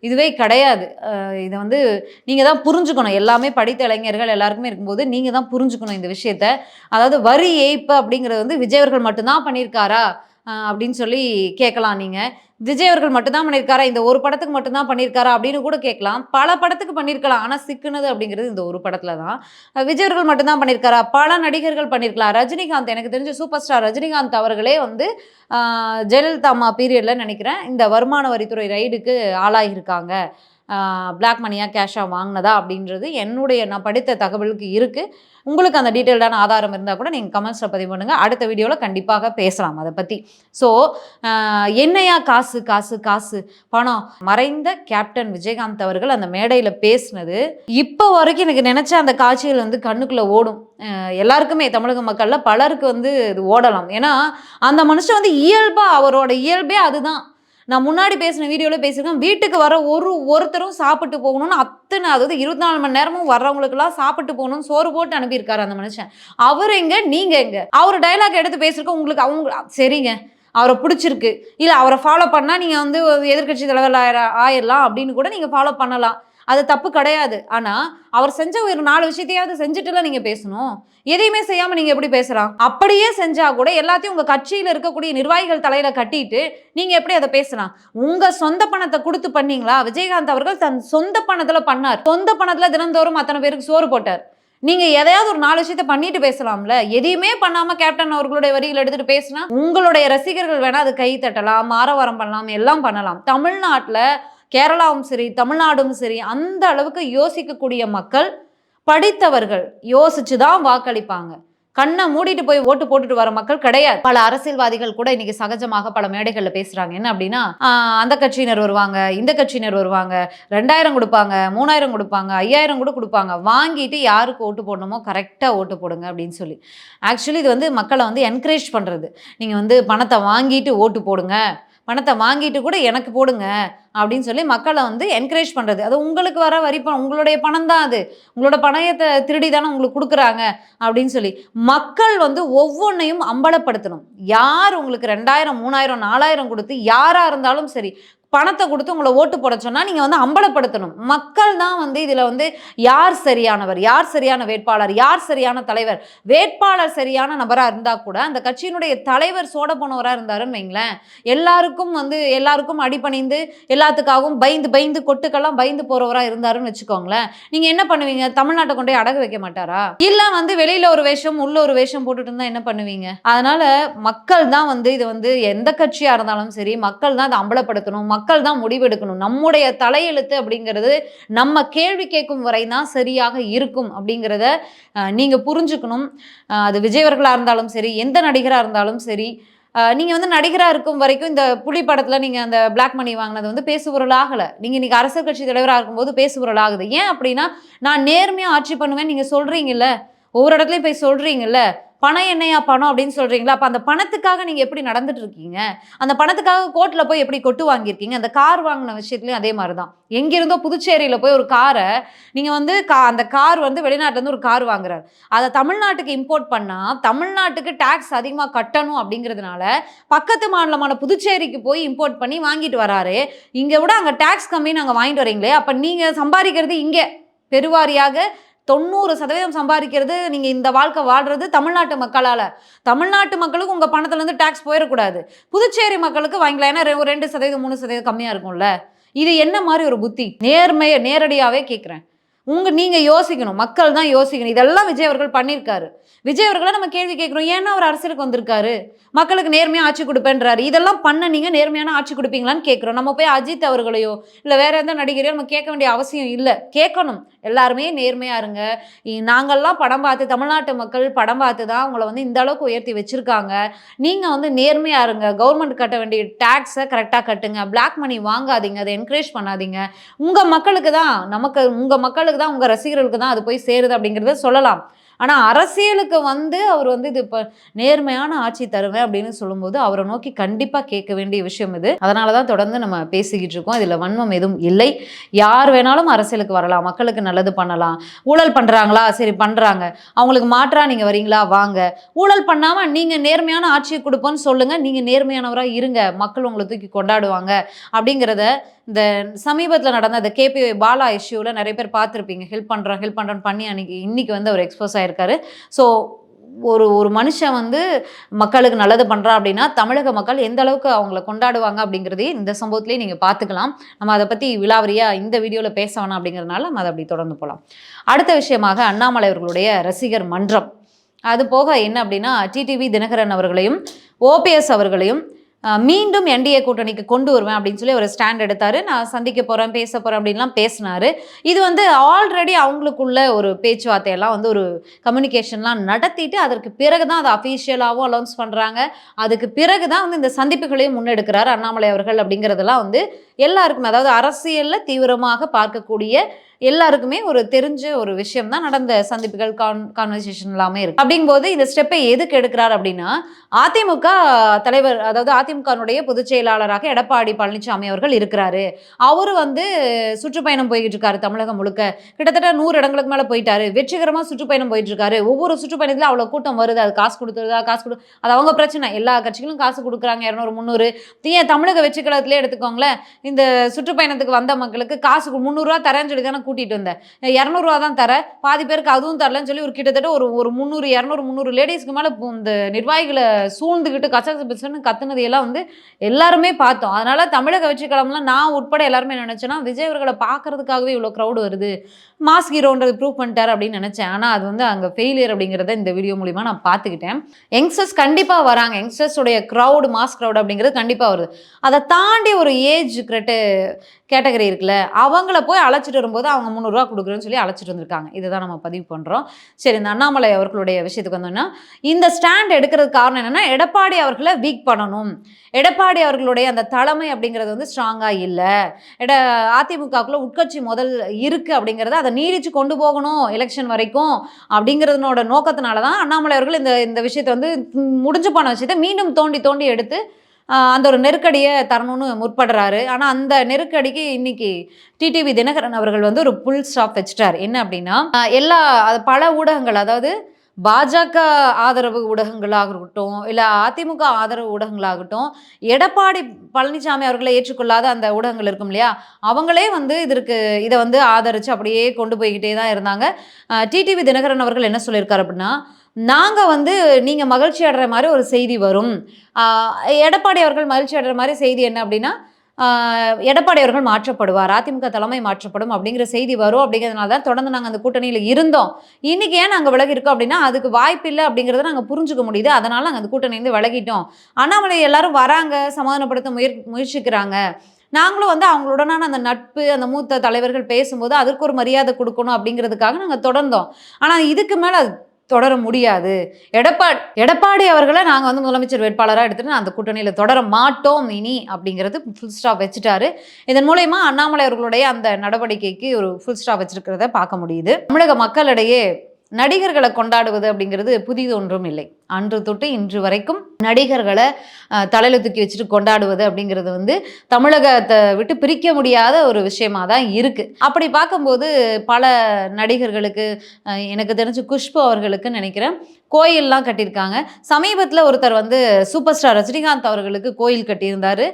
இதுவே கிடையாது. இதை வந்து நீங்கள் தான் புரிஞ்சுக்கணும். எல்லாமே படித்த இளைஞர்கள் எல்லாருக்குமே இருக்கும்போது நீங்கள் தான் புரிஞ்சுக்கணும் இந்த விஷயத்த. அதாவது வரி ஏய்ப்பு அப்படிங்கிறது வந்து விஜய் அவர்கள் மட்டும்தான் பண்ணியிருக்காரா? அப்படின்னு சொல்லி கேட்கலாம் நீங்கள் விஜய் அவர்கள் மட்டும்தான் பண்ணியிருக்காரா? இந்த ஒரு படத்துக்கு மட்டும்தான் பண்ணியிருக்காரா? அப்படின்னு கூட கேட்கலாம். பல படத்துக்கு பண்ணியிருக்கலாம். ஆனால் சிக்குனது அப்படிங்கிறது இந்த ஒரு படத்தில் தான். விஜயவர்கள் விஜய் அவர்கள் மட்டும்தான் பண்ணியிருக்காரா? பல நடிகர்கள் பண்ணியிருக்கலாம். ரஜினிகாந்த் எனக்கு தெரிஞ்ச சூப்பர் ஸ்டார் ரஜினிகாந்த் அவர்களே வந்து ஜெயலலிதா அம்மா பீரியடில் நினைக்கிறேன் இந்த வருமான வரித்துறை ரைடுக்கு ஆளாகியிருக்காங்க. பிளாக் மணியாக கேஷாக வாங்கினதா அப்படின்றது என்னுடைய நான் படித்த தகவலுக்கு இருக்குது உங்களுக்கு அந்த டீட்டெயில்டான ஆதாரம் இருந்தால் கூட நீங்கள் கமெண்ட்ஸில் பதிவு பண்ணுங்கள் அடுத்த வீடியோவில் கண்டிப்பாக பேசலாம் அதை பற்றி ஸோ என்னையா காசு காசு காசு? பணம். மறைந்த கேப்டன் விஜயகாந்த் அவர்கள் அந்த மேடையில் பேசினது இப்போ வரைக்கும் எனக்கு நினச்ச அந்த காட்சிகள் வந்து கண்ணுக்குள்ளே ஓடும். எல்லாருக்குமே தமிழக மக்களில் பலருக்கு வந்து இது ஓடலாம். ஏன்னா அந்த மனுஷன் வந்து இயல்பாக அவரோட இயல்பே அதுதான். நான் முன்னாடி பேசின வீடியோவில் பேசியிருக்கேன். வீட்டுக்கு வர ஒரு ஒருத்தரும் சாப்பிட்டு போகணும்னு அத்தனை அதாவது இருபத்தி நாலு மணி நேரமும் வர்றவங்களுக்குலாம் சாப்பிட்டு போகணும்னு சோறு போட்டு அனுப்பியிருக்காரு அந்த மனுஷன். அவர் எங்க? நீங்க எங்க? அவர் டைலாக் எடுத்து பேசியிருக்கோம். உங்களுக்கு அவங்க சரிங்க. அவரை பிடிச்சிருக்கு. இல்லை அவரை ஃபாலோ பண்ணால் நீங்கள் வந்து எதிர்க்கட்சி தலைவர் ஆயிர- ஆயிரலாம் அப்படின்னு கூட நீங்கள் ஃபாலோ பண்ணலாம். அது தப்பு கிடையாது. ஆனால் அவர் செஞ்ச ஒரு நாலு விஷயத்தையாவது செஞ்சுட்டுல நீங்கள் பேசணும். எதையுமே செய்யாமல் நீங்கள் எப்படி பேசலாம்? அப்படியே செஞ்சா கூட எல்லாத்தையும் உங்கள் கட்சியில் இருக்கக்கூடிய நிர்வாகிகள் தலையில கட்டிட்டு நீங்கள் எப்படி அதை பேசலாம்? உங்கள் சொந்த பணத்தை கொடுத்து பண்ணீங்களா? விஜயகாந்த் அவர்கள் தன் சொந்த பணத்தில் பண்ணார். சொந்த பணத்தில் தினந்தோறும் அத்தனை பேருக்கு சோறு போட்டார். நீங்க எதையாவது ஒரு நாலு விஷயத்த பண்ணிட்டு பேசலாம்ல? எதையுமே பண்ணாம கேப்டன் அவர்களுடைய வரிகள் எடுத்துட்டு பேசினா உங்களுடைய ரசிகர்கள் வேணா அது கை தட்டலாம் ஆரவாரம் பண்ணலாம் எல்லாம் பண்ணலாம். தமிழ்நாட்டுல கேரளாவும் சரி தமிழ்நாடும் சரி அந்த அளவுக்கு யோசிக்கக்கூடிய மக்கள் படித்தவர்கள் யோசிச்சு தான் வாக்களிப்பாங்க. கண்ணை மூடிட்டு போய் ஓட்டு போட்டுட்டு வர மக்கள் கிடையாது. பல அரசியல்வாதிகள் கூட இன்னைக்கு சகஜமாக பல மேடைகளில் பேசுறாங்க. என்ன அப்படின்னா அந்த கட்சியினர் வருவாங்க இந்த கட்சியினர் வருவாங்க ரெண்டாயிரம் கொடுப்பாங்க மூணாயிரம் கொடுப்பாங்க ஐயாயிரம் கூட கொடுப்பாங்க. வாங்கிட்டு யாருக்கு ஓட்டு போடணுமோ கரெக்டாக ஓட்டு போடுங்க அப்படின்னு சொல்லி. ஆக்சுவலி இது வந்து மக்களை வந்து என்கரேஜ் பண்ணுறது நீங்கள் வந்து பணத்தை வாங்கிட்டு ஓட்டு போடுங்க. பணத்தை வாங்கிட்டு கூட எனக்கு போடுங்க அப்படின்னு சொல்லி மக்களை வந்து என்கரேஜ் பண்ணுறது அது உங்களுக்கு வர வரி பணம் உங்களுடைய பணம் தான் அது. உங்களோட பணத்தை திருடி தானே உங்களுக்கு கொடுக்குறாங்க அப்படின்னு சொல்லி மக்கள் வந்து ஒவ்வொன்றையும் அம்பலப்படுத்தணும். யார் உங்களுக்கு ரெண்டாயிரம் மூணாயிரம் நாலாயிரம் கொடுத்து யாராக இருந்தாலும் சரி பணத்தை கொடுத்து உங்களை ஓட்டு போட சொன்னால் நீங்கள் வந்து அம்பலப்படுத்தணும். மக்கள் தான் வந்து இதில் வந்து யார் சரியானவர் யார் சரியான வேட்பாளர் யார் சரியான தலைவர்? வேட்பாளர் சரியான நபராக இருந்தால் கூட அந்த கட்சியினுடைய தலைவர் சோட போனவராக இருந்தாருன்னு வைங்களேன். எல்லாருக்கும் வந்து எல்லாருக்கும் அடிபணிந்து எல்லாத்துக்காகவும் பயந்து பயந்து கொட்டுக்கெல்லாம் பயந்து போகிறவராக இருந்தாருன்னு வச்சுக்கோங்களேன். நீங்கள் என்ன பண்ணுவீங்க? தமிழ்நாட்டை கொண்டு அடகு வைக்க மாட்டாரா? இல்லை வந்து வெளியில் ஒரு வேஷம் உள்ள ஒரு வேஷம் போட்டுட்டு இருந்தால் என்ன பண்ணுவீங்க? அதனால் மக்கள் தான் வந்து இது வந்து எந்த கட்சியாக இருந்தாலும் சரி மக்கள் தான் அதை அம்பலப்படுத்தணும். மக்கள் மக்கள் தான் முடிவெடுக்கணும். நம்முடைய தலையெழுத்து அப்படிங்கிறது நம்ம கேள்வி கேட்கும் வரை தான் சரியாக இருக்கும் அப்படிங்கிறத நீங்கள் நீங்க புரிஞ்சுக்கணும். அது விஜயவர்களாக இருந்தாலும் சரி எந்த நடிகராக இருந்தாலும் சரி நீங்கள் வந்து நடிகராக இருக்கும் வரைக்கும் இந்த புலி படத்தில் நீங்கள் அந்த பிளாக் மணி வாங்கினது வந்து பேசுபொருள் நீங்கள் இன்றைக்கி அரசு அரசியல் கட்சி தலைவராக இருக்கும்போது பேசுபொருள் ஆகுது. ஏன் அப்படின்னா நான் நேர்மையாக ஆட்சி பண்ணுவேன் நீங்கள் சொல்கிறீங்கல்ல ஒவ்வொரு இடத்துலையும் போய் சொல்கிறீங்கல்ல பணம் என்னையா பணம் அப்படின்னு சொல்றீங்களா? அப்ப அந்த பணத்துக்காக நீங்க எப்படி நடந்துட்டு இருக்கீங்க அந்த பணத்துக்காக கோர்ட்ல போய் எப்படி கொட்டு வாங்கியிருக்கீங்க? அந்த கார் வாங்கின விஷயத்துலயும் அதே மாதிரி தான் எங்கிருந்தோ புதுச்சேரியில போய் ஒரு காரை நீங்க வந்து கா அந்த கார் வந்து வெளிநாட்டுல இருந்து ஒரு கார் வாங்குறாரு. அதை தமிழ்நாட்டுக்கு இம்போர்ட் பண்ணா தமிழ்நாட்டுக்கு டாக்ஸ் அதிகமாக கட்டணும் அப்படிங்கிறதுனால பக்கத்து மாநிலமான புதுச்சேரிக்கு போய் இம்போர்ட் பண்ணி வாங்கிட்டு வராரு. இங்க விட அங்க டாக்ஸ் கம்மி நாங்கள் வாங்கிட்டு வரீங்களே அப்ப நீங்க சம்பாதிக்கிறது இங்க. பெருவாரியாக தொண்ணூறு சதவீதம் சம்பாதிக்கிறது நீங்கள் இந்த வாழ்க்கை வாழ்றது தமிழ்நாட்டு மக்களால். தமிழ்நாட்டு மக்களுக்கு உங்கள் பணத்துலேருந்து டேக்ஸ் போயிடக்கூடாது புதுச்சேரி மக்களுக்கு வாங்கிக்கலாம். ஏன்னா ஒரு ரெண்டு சதவீதம் மூணு சதவீதம் கம்மியாக இருக்கும்ல. இது என்ன மாதிரி ஒரு புத்தி? நேர்மையை நேரடியாகவே கேட்குறேன் உங்க நீங்க யோசிக்கணும் மக்கள் தான் யோசிக்கணும். இதெல்லாம் விஜய் அவர்கள் பண்ணியிருக்காரு விஜய் அவர்களை நம்ம கேள்வி கேட்குறோம் ஏன்னா அவர் அரசியலுக்கு வந்திருக்காரு. மக்களுக்கு நேர்மையாக ஆட்சி கொடுப்பேன்றாரு. இதெல்லாம் பண்ண நீங்க நேர்மையான ஆட்சி கொடுப்பீங்களான்னு கேட்குறோம். நம்ம போய் அஜித் அவர்களையோ இல்லை வேற எந்த நடிகரையோ நம்ம கேட்க வேண்டிய அவசியம் இல்லை. கேட்கணும். எல்லாருமே நேர்மையா இருங்க. இ- படம் பார்த்து தமிழ்நாட்டு மக்கள் படம் பார்த்து தான் உங்களை வந்து இந்த அளவுக்கு உயர்த்தி வச்சிருக்காங்க. நீங்க வந்து நேர்மையா இருங்க. கவர்மெண்ட் கட்ட வேண்டிய டேக்ஸை கரெக்டாக கட்டுங்க. பிளாக் மணி வாங்காதீங்க. அதை என்கரேஜ் பண்ணாதீங்க. உங்க மக்களுக்கு தான் நமக்கு உங்க மக்களுக்கு தான் உங்க ரசிகர்களுக்கு தான் அது போய் சேருது அப்படிங்கிறத சொல்லலாம். ஆனால் அரசியலுக்கு வந்து அவர் வந்து இது இப்போ நேர்மையான ஆட்சி தருவேன் அப்படின்னு சொல்லும்போது அவரை நோக்கி கண்டிப்பாக கேட்க வேண்டிய விஷயம் இது. அதனால தான் தொடர்ந்து நம்ம பேசிக்கிட்டு இருக்கோம். இதில் வன்மம் எதுவும் இல்லை. யார் வேணாலும் அரசியலுக்கு வரலாம். மக்களுக்கு நல்லது பண்ணலாம். ஊழல் பண்ணுறாங்களா சரி பண்ணுறாங்க அவங்களுக்கு மாற்றா நீங்கள் வரீங்களா? வாங்க. ஊழல் பண்ணாமல் நீங்கள் நேர்மையான ஆட்சியை கொடுப்போன்னு சொல்லுங்கள் நீங்கள் நேர்மையானவராக இருங்க. மக்கள் உங்களை தூக்கி கொண்டாடுவாங்க. அப்படிங்கிறத இந்த சமீபத்தில் நடந்த அந்த கேபி பாலா இஷ்யூவில் நிறைய பேர் பார்த்துருப்பீங்க. ஹெல்ப் பண்ணுறோம் ஹெல்ப் பண்ணுறோன்னு பண்ணி அன்னைக்கு இன்னைக்கு வந்து அவர் எக்ஸ்போஸ் ஆயிருக்காரு ஸோ ஒரு ஒரு மனுஷன் வந்து மக்களுக்கு நல்லது பண்ணுறான் அப்படின்னா தமிழக மக்கள் எந்த அளவுக்கு அவங்கள கொண்டாடுவாங்க அப்படிங்கிறதையும் இந்த சம்பவத்திலேயே நீங்கள் பார்த்துக்கலாம். நம்ம அதை பற்றி விலாவரியாக இந்த வீடியோவில் பேச வேணாம் அப்படிங்கிறதுனால நம்ம அதை அப்படி தொடர்ந்து போகலாம் அடுத்த விஷயமாக அண்ணாமலை அவர்களுடைய ரசிகர் மன்றம். அது போக என்ன அப்படின்னா டிடிவி தினகரன் அவர்களையும் ஓபிஎஸ் அவர்களையும் மீண்டும் என்டிஏ கூட்டணிக்கு கொண்டு வருவேன் அப்படின்னு சொல்லி ஒரு ஸ்டாண்ட் எடுத்தாரு. நான் சந்திக்க போகிறேன் பேச போகிறேன் அப்படின்லாம் பேசினாரு. இது வந்து ஆல்ரெடி அவங்களுக்குள்ள ஒரு பேச்சுவார்த்தையெல்லாம் வந்து ஒரு கம்யூனிகேஷன்லாம் நடத்திட்டு அதற்கு பிறகு தான் அதை அஃபீஷியலாகவும் அலௌன்ஸ் பண்ணுறாங்க அதுக்கு பிறகு தான் வந்து இந்த சந்திப்புகளையும் முன்னெடுக்கிறார் அண்ணாமலை அவர்கள் அப்படிங்கிறதெல்லாம் வந்து எல்லாருக்குமே அதாவது அரசியலில் தீவிரமாக பார்க்கக்கூடிய எல்லாருக்குமே ஒரு தெரிஞ்ச ஒரு விஷயம் தான் நடந்த சந்திப்புகள் கான் கான்வர்சேஷன் எல்லாமே இருக்கு. அப்படிங்கும்போது இந்த ஸ்டெப்பை எதுக்கு எடுக்கிறார் அப்படின்னா அதிமுக தலைவர் அதாவது அதிமுகனுடைய பொதுச் செயலாளராக எடப்பாடி பழனிசாமி அவர்கள் இருக்கிறாரு. அவரு வந்து சுற்றுப்பயணம் போய்கிட்டு இருக்காரு தமிழகம் முழுக்க. கிட்டத்தட்ட நூறு இடங்களுக்கு மேலே போயிட்டாரு. வெற்றிகரமா சுற்றுப்பயணம் போயிட்டு இருக்காரு. ஒவ்வொரு சுற்றுப்பயணத்துல அவ்வளோ கூட்டம் வருது. அது காசு கொடுத்துருதா காசு கொடு அது அவங்க பிரச்சனை. எல்லா கட்சிகளும் காசு கொடுக்குறாங்க இரநூறு முந்நூறு. ஏன் தமிழக வெற்றி கழகத்திலே எடுத்துக்கோங்களேன் இந்த சுற்றுப்பயணத்துக்கு வந்த மக்களுக்கு காசு முந்நூறுரூவா தரேன்னு சொல்லி தானே கூட்டிகிட்டு வந்தேன். இரநூறுவா தான் தர பாதி பேருக்கு அதுவும் தரலன்னு சொல்லி ஒரு கிட்டத்தட்ட ஒரு ஒரு முந்நூறு இரநூறு முந்நூறு லேடிஸ்க்கு மேலே இந்த நிர்வாகிகளை சூழ்ந்துக்கிட்டு கசகச பிசுன்னு கத்துனதையெல்லாம் வந்து எல்லாருமே பார்த்தோம். அதனால தமிழக வெற்றி நான் உட்பட எல்லாருமே நினச்சேன்னா விஜய் அவர்களை பார்க்கறதுக்காகவே இவ்வளோ க்ரௌடு வருது. மாஸ் ஹீரோன்றது ப்ரூவ் பண்ணிட்டார் அப்படின்னு நினச்சேன். ஆனால் அது வந்து அங்கே ஃபெயிலியர் அப்படிங்கிறத இந்த வீடியோ மூலிமா நான் பார்த்துக்கிட்டேன். யங்ஸ்டர்ஸ் கண்டிப்பாக வராங்க. யங்ஸ்டர்ஸோடைய க்ரௌடு மாஸ் க்ரௌட் அப்படிங்கிறது கண்டிப்பாக வருது. அதை தாண்டி ஒரு ஏஜ் கிரெட்டு கேட்டகரி இருக்குல்ல அவங்கள போய் அழைச்சிட்டு வரும்போது அவங்க முந்நூறுரூவா கொடுக்குறேன்னு சொல்லி அழைச்சிட்டு வந்திருக்காங்க. இதை தான் நம்ம பதிவு பண்ணுறோம் சரி இந்த அண்ணாமலை அவர்களுடைய விஷயத்துக்கு வந்தோம்னா இந்த ஸ்டாண்ட் எடுக்கிறதுக்கு காரணம் என்னென்னா எடப்பாடி அவர்களை வீக் பண்ணணும். எடப்பாடி அவர்களுடைய அந்த தலைமை அப்படிங்கிறது வந்து ஸ்ட்ராங்காக இல்லை. எட அதிமுகக்குள்ள உட்கட்சி முதல் இருக்குது அப்படிங்கிறத அதை நீடித்து கொண்டு போகணும் எலெக்ஷன் வரைக்கும் அப்படிங்கிறதுனோட நோக்கத்தினால தான் அண்ணாமலை அவர்கள் இந்த இந்த விஷயத்தை வந்து முடிஞ்சு போன விஷயத்தை மீண்டும் தோண்டி தோண்டி எடுத்து அந்த ஒரு நெருக்கடியை தரணும்னு முற்படுறாரு. ஆனால் அந்த நெருக்கடிக்கு இன்னைக்கு டிடிவி தினகரன் அவர்கள் வந்து ஒரு புல் ஸ்டாப் வச்சுட்டார். என்ன அப்படின்னா எல்லா பல ஊடகங்கள் அதாவது பாஜக ஆதரவு ஊடகங்களாக இருக்கட்டும் இல்லை அதிமுக ஆதரவு ஊடகங்களாகட்டும் எடப்பாடி பழனிசாமி அவர்களை ஏற்றுக்கொள்ளாத அந்த ஊடகங்கள் இருக்கும் இல்லையா? அவங்களே வந்து இதற்கு இதை வந்து ஆதரித்து அப்படியே கொண்டு போய்கிட்டே தான் இருந்தாங்க. டிடிவி தினகரன் அவர்கள் என்ன சொல்லியிருக்காரு அப்படின்னா நாங்கள் வந்து நீங்கள் மகிழ்ச்சி அடைகிற மாதிரி ஒரு செய்தி வரும். எடப்பாடி அவர்கள் மகிழ்ச்சி அடைகிற மாதிரி செய்தி என்ன அப்படின்னா எடப்பாடி அவர்கள் மாற்றப்படுவார். அதிமுக தலைமை மாற்றப்படும் அப்படிங்கிற செய்தி வரும் அப்படிங்கிறதுனால தான் தொடர்ந்து நாங்கள் அந்த கூட்டணியில் இருந்தோம். இன்றைக்கி ஏன் நாங்கள் விலகி இருக்கோம் அப்படின்னா அதுக்கு வாய்ப்பு இல்லை அப்படிங்கிறத நாங்கள் புரிஞ்சுக்க முடியுது. அதனால் நாங்கள் அந்த கூட்டணியிலேருந்து விலகிட்டோம். அண்ணாமலை எல்லாரும் வராங்க சமாதானப்படுத்த முயற் முயற்சிக்கிறாங்க. நாங்களும் வந்து அவங்களுடனான அந்த நட்பு அந்த மூத்த தலைவர்கள் பேசும்போது அதற்கு ஒரு மரியாதை கொடுக்கணும் அப்படிங்கிறதுக்காக நாங்கள் தொடர்ந்தோம். ஆனால் இதுக்கு மேலே தொடர முடியாது. எடப்பாடி எடப்பாடி அவர்களை நாங்கள் வந்து முதலமைச்சர் வேட்பாளராக எடுத்துட்டு அந்த கூட்டணியில் தொடர மாட்டோம் இனி அப்படிங்கிறது ஃபுல் ஸ்டாப் வச்சுட்டாரு. இதன் மூலயமா அண்ணாமலை அவர்களுடைய அந்த நடவடிக்கைக்கு ஒரு ஃபுல் ஸ்டாப் வச்சிருக்கிறத பார்க்க முடியுது. தமிழக மக்களிடையே நடிகர்களை கொண்டாடுவது அப்படிங்கிறது புதிது ஒன்றும் இல்லை. அன்று தொட்டு இன்று வரைக்கும் நடிகர்களை தலையில தூக்கி வச்சுட்டு கொண்டாடுவது அப்படிங்கிறது வந்து தமிழகத்தை விட்டு பிரிக்க முடியாத ஒரு விஷயமா தான் இருக்கு. அப்படி பார்க்கும்போது பல நடிகர்களுக்கு எனக்கு தெரிஞ்சு குஷ்பு அவர்களுக்கு நினைக்கிறேன் கோயில்லாம் கட்டியிருக்காங்க. சமீபத்தில் ஒருத்தர் வந்து சூப்பர் ஸ்டார் ரஜினிகாந்த் அவர்களுக்கு கோயில் கட்டியிருந்தாரு.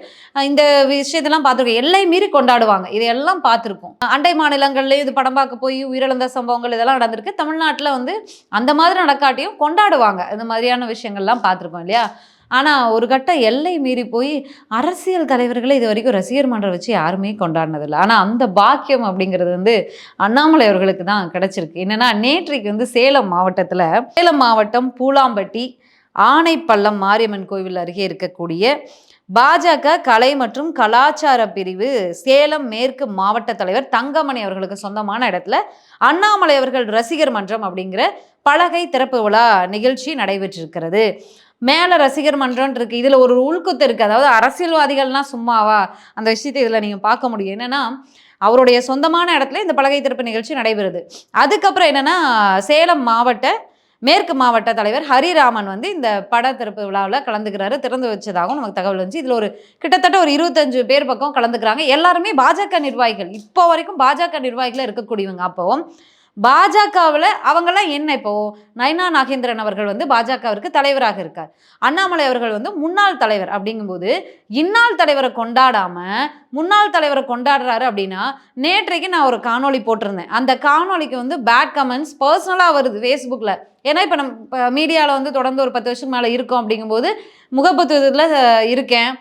இந்த விஷயத்தெல்லாம் பார்த்துருக்கோம். எல்லை மீறி கொண்டாடுவாங்க. இதையெல்லாம் பார்த்துருக்கோம். அண்டை மாநிலங்கள்லேயும் இது படம் பார்க்க போய் உயிரிழந்த சம்பவங்கள் இதெல்லாம் நடந்திருக்கு. தமிழ்நாட்டில் வந்து அந்த மாதிரி நடக்காட்டியும் கொண்டாடுவாங்க. இந்த மாதிரி மாதிரியான விஷயங்கள்லாம் பார்த்துருப்போம் இல்லையா? ஆனால் ஒரு கட்ட எல்லை மீறி போய் அரசியல் தலைவர்களை இது வரைக்கும் ரசிகர் மன்றம் வச்சு யாருமே கொண்டாடினதில்லை. ஆனால் அந்த பாக்கியம் அப்படிங்கிறது வந்து அண்ணாமலை அவர்களுக்கு தான் கிடச்சிருக்கு. என்னன்னா நேற்றைக்கு வந்து சேலம் மாவட்டத்தில் சேலம் மாவட்டம் பூலாம்பட்டி ஆனைப்பள்ளம் மாரியம்மன் கோவில் அருகே இருக்கக்கூடிய பாஜக கலை மற்றும் கலாச்சார பிரிவு சேலம் மேற்கு மாவட்ட தலைவர் தங்கமணி அவர்களுக்கு சொந்தமான இடத்துல அண்ணாமலை அவர்கள் ரசிகர் மன்றம் அப்படிங்கிற பலகை திறப்பு விழா நிகழ்ச்சி நடைபெற்றிருக்கிறது. மேலே ரசிகர் மன்றம்னு இருக்கு. இதில் ஒரு உள்குத்து இருக்குது அதாவது அரசியல்வாதிகள்லாம் சும்மாவா? அந்த விஷயத்தை இதில் நீங்கள் பார்க்க முடியும். என்னன்னா அவருடைய சொந்தமான இடத்துல இந்த பலகை திறப்பு நிகழ்ச்சி நடைபெறுது. அதுக்கப்புறம் என்னன்னா சேலம் மாவட்ட மேற்கு மாவட்ட தலைவர் ஹரிராமன் வந்து இந்த பட திறப்பு விழாவில் கலந்துக்கிறாரு திறந்து வச்சதாகவும் நமக்கு தகவல் வந்துச்சு. இதில் ஒரு கிட்டத்தட்ட ஒரு இருபத்தஞ்சு பேர் பக்கம் கலந்துக்கிறாங்க. எல்லாருமே பாஜக நிர்வாகிகள். இப்போ வரைக்கும் பாஜக நிர்வாகிகள் இருக்கக்கூடியவங்க அப்போவும். பாஜகவில் அவங்கெல்லாம் என்ன இப்போ? நயனா நாகேந்திரன் அவர்கள் வந்து பாஜகவிற்கு தலைவராக இருக்கார். அண்ணாமலை அவர்கள் வந்து முன்னாள் தலைவர் அப்படிங்கும்போது இன்னாள் தலைவரை கொண்டாடாம முன்னாள் தலைவரை கொண்டாடுறாரு அப்படின்னா நேற்றைக்கு நான் ஒரு காணொளி போட்டிருந்தேன். அந்த காணொளிக்கு வந்து பேட் கமெண்ட்ஸ் பர்சனலாக வருது ஃபேஸ்புக்கில் ஏன்னா இப்போ நம்ம மீடியாவில் வந்து தொடர்ந்து ஒரு பத்து வருஷம் மேலே இருக்கோம் அப்படிங்கும்போது முகப்பத்துவத்தில் இருக்கேன்.